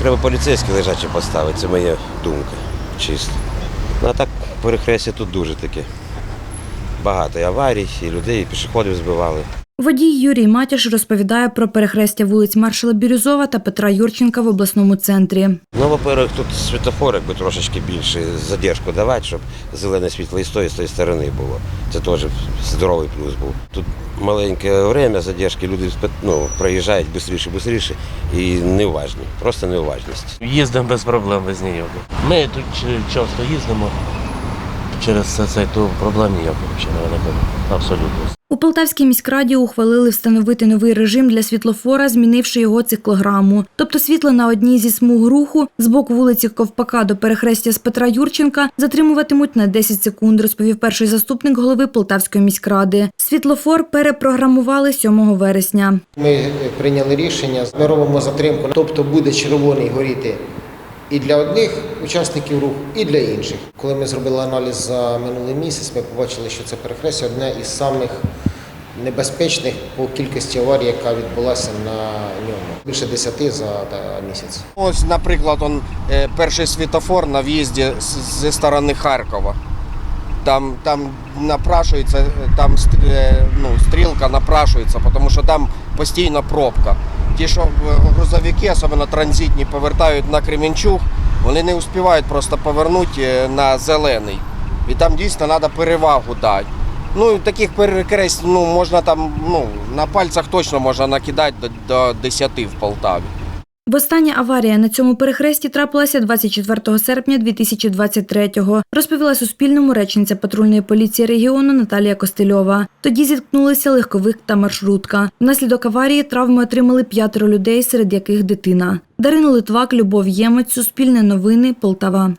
Треба поліцейські лежачі поставити, це моя думка. Чисто. Ну а так перехрестя тут дуже таке. Багато аварій, і людей, і пішоходів збивали. Водій Юрій Матяш розповідає про перехрестя вулиць маршала Бірюзова та Петра Юрченка в обласному центрі. Ну, во-первых, тут світофор якби трошечки більше задержку давати, щоб зелене світло і з тої, і з тої сторони було. Це теж здоровий плюс був. Тут маленьке время задержки, люди ну, проїжджають швидше, швидше і неуважні. Просто неуважність. Їздимо без проблем без ніяких. Ми тут часто їздимо. Через це, це то проблем ніяких взагалі не виникає. Абсолютно. У Полтавській міськраді ухвалили встановити новий режим для світлофора, змінивши його циклограму. Тобто світло на одній зі смуг руху з боку вулиці Ковпака до перехрестя з Петра Юрченка затримуватимуть на 10 секунд, розповів перший заступник голови Полтавської міськради. Світлофор перепрограмували 7 вересня. Ми прийняли рішення, ми робимо затримку, тобто буде червоний горіти і для одних учасників руху, і для інших. Коли ми зробили аналіз за минулий місяць, ми побачили, що це перехрестя одне із самих небезпечних по кількості аварій, яка відбулася на ньому. Більше 10 за місяць. Ось, наприклад, он, е, перший світофор на в'їзді зі сторони Харкова. Там, там напрашується, е, там е, ну, стрілка напрашується, тому що там постійно пробка. Ті, що грузовики, особливо транзитні, повертають на Кремінчуг, вони не успівають просто повернути е, на зелений. І там дійсно треба перевагу дати. Ну, таких перекрест ну, можна там, ну, на пальцях точно можна накидати до, до 10 в Полтаві. Востаннє аварія на цьому перехресті трапилася 24 серпня 2023-го, розповіла Суспільному речниця патрульної поліції регіону Наталія Костильова. Тоді зіткнулися легковик та маршрутка. Внаслідок аварії травми отримали п'ятеро людей, серед яких дитина. Дарина Литвак, Любов Ємець, Суспільне новини, Полтава.